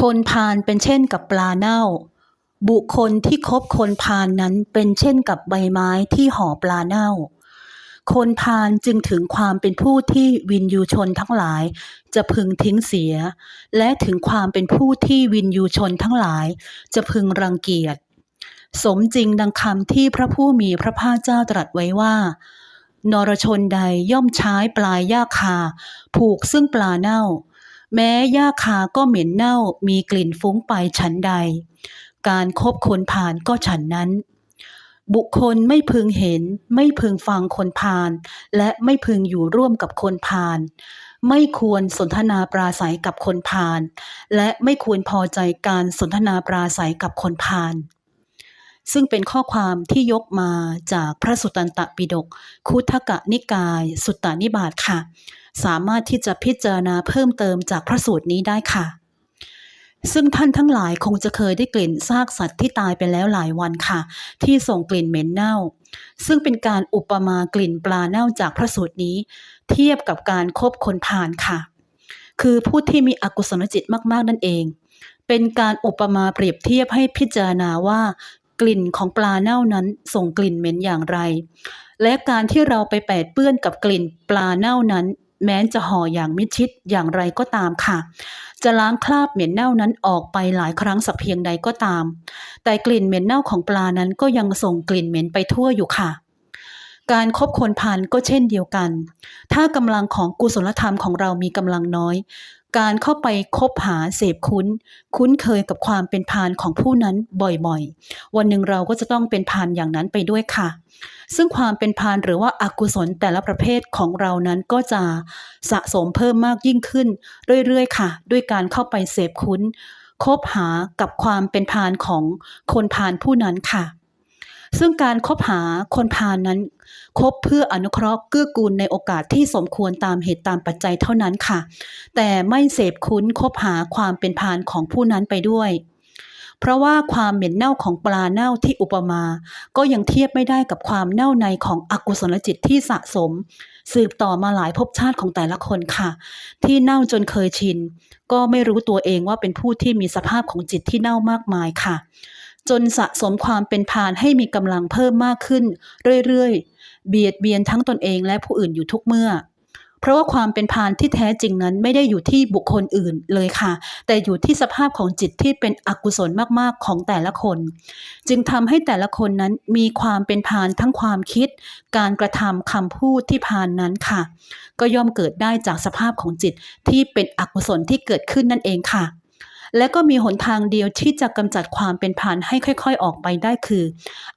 คนพาลเป็นเช่นกับปลาเน่า บุคคลที่คบคนพาลนั้นเป็นเช่นกับใบไม้ที่ห่อปลาเน่า คนพาลจึงถึงความเป็นผู้ที่วินยูชนทั้งหลาย จะพึงทิ้งเสีย และถึงความเป็นผู้ที่วินยูชนทั้งหลาย จะพึงรังเกียจ สมจริงดังคำที่พระผู้มีพระภาคเจ้าตรัสไว้ว่านรชนใดย่อมใช้ปลายหญ้าคา ผูกซึ่งปลาเน่า แม้หญ้าคาก็เหม็นเน่ามีกลิ่นฟุ้งไปฉันใด การคบคนผ่านก็ฉันนั้น บุคคลไม่พึงเห็น ไม่พึงฟังคนพาลและไม่พึงอยู่ร่วมกับคนพาลไม่ควรสนทนาปราศัยกับคนพาลและไม่ควรพอใจการสนทนาปราศัยกับคนพาล ซึ่งเป็นข้อความที่ยกมาจากพระสุตตันตปิฎกคุทกะนิกาย สุตตานิบาตค่ะ สามารถที่จะพิจารณาเพิ่มเติมจากพระสูตรนี้ได้ค่ะ ซึ่งท่านทั้งหลายคงจะเคยได้กลิ่นซากสัตว์ที่ตายไปแล้วหลายวันค่ะ ที่ส่งกลิ่นเหม็นเน่า ซึ่งเป็นการอุปมากลิ่นปลาเน่าจากพระสูตรนี้ เทียบกับการคบคนพาลค่ะ คือผู้ที่มีอกุศลจิตมาก ๆ นั่นเองเป็นการอุปมาเปรียบเทียบให้พิจารณาว่า กลิ่นของปลาเน่านั้นส่งกลิ่นเหม็นอย่างไร และการที่เราไปแปดเปื้อนกับกลิ่นปลาเน่านั้น แม้จะห่ออย่างมิดชิดอย่างไรก็ตามค่ะ จะล้างคราบเหม็นเน่านั้นออกไปหลายครั้งสักเพียงใดก็ตาม แต่กลิ่นเหม็นเน่าของปลานั้นก็ยังส่งกลิ่นเหม็นไปทั่วอยู่ค่ะการครบคนพาลก็เช่นเดียวกัน ถ้ากำลังของกุศลธรรมของเรามีกำลังน้อย การเข้าไปคบหาเสพคุ้น คุ้นเคยกับความเป็นพาลของผู้นั้นบ่อยๆ วันหนึ่งเราก็จะต้องเป็นพาลอย่างนั้นไปด้วยค่ะ ซึ่งความเป็นพาลหรือว่าอากุศลแต่ละประเภทของเรานั้นก็จะสะสมเพิ่มมากยิ่งขึ้น เรื่อยๆ ค่ะ ด้วยการเข้าไปเสพคุ้น คบหากับความเป็นพาลของคนพาลผู้นั้นค่ะ ซึ่งการคบหาคนพาลนั้น คบเพื่ออนุเคราะห์เกื้อกูลในโอกาสที่สมควรตามเหตุตามปัจจัยเท่านั้นค่ะ แต่ไม่เสพคุ้นคบหาความเป็นพาลของผู้นั้นไปด้วย เพราะว่าความเหม็นเน่าของปลาเน่าที่อุปมา ก็ยังเทียบไม่ได้กับความเน่าในของอกุศลจิตที่สะสม สืบต่อมาหลายภพชาติของแต่ละคนค่ะ ที่เน่าจนเคยชิน ก็ไม่รู้ตัวเองว่าเป็นผู้ที่มีสภาพของจิตที่เน่ามากมายค่ะ จนสะสมความเป็นพาลให้มีกำลังเพิ่มมากขึ้น เรื่อยๆ เบียดเบียนทั้งตนเองและผู้อื่นอยู่ทุกเมื่อ เพราะว่าความเป็นพาลที่แท้จริงนั้นไม่ได้อยู่ที่บุคคลอื่นเลยค่ะ แต่อยู่ที่สภาพของจิตที่เป็นอกุศลมากๆของแต่ละคน จึงทำให้แต่ละคนนั้นมีความเป็นพาลทั้งความคิด การกระทำคำพูดที่พาลนั้นค่ะ ก็ย่อมเกิดได้จากสภาพของจิตที่เป็นอกุศลที่เกิดขึ้นนั่นเองค่ะ และก็มีหนทางเดียวที่จะกำจัดความเป็นพาลให้ค่อย ๆ ออกไปได้คือ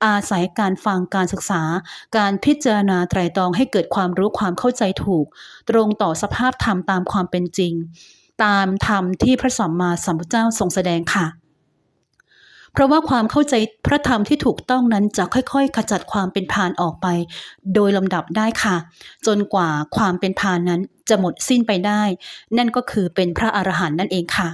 อาศัยการฟังการศึกษา การพิจารณาไตรตรองให้เกิดความรู้ความเข้าใจถูก ตรงต่อสภาพธรรมตามความเป็นจริง ตามธรรมที่พระสัมมาสัมพุทธเจ้าทรงแสดงค่ะเพราะว่าความเข้าใจพระธรรมที่ถูกต้องนั้นจะค่อยๆ ขจัดความเป็นพาลออกไป โดยลำดับได้ค่ะ จนกว่าความเป็นพาลนั้นจะหมดสิ้นไปได้ นั่นก็คือเป็นพระอรหันต์นั่นเองค่ะ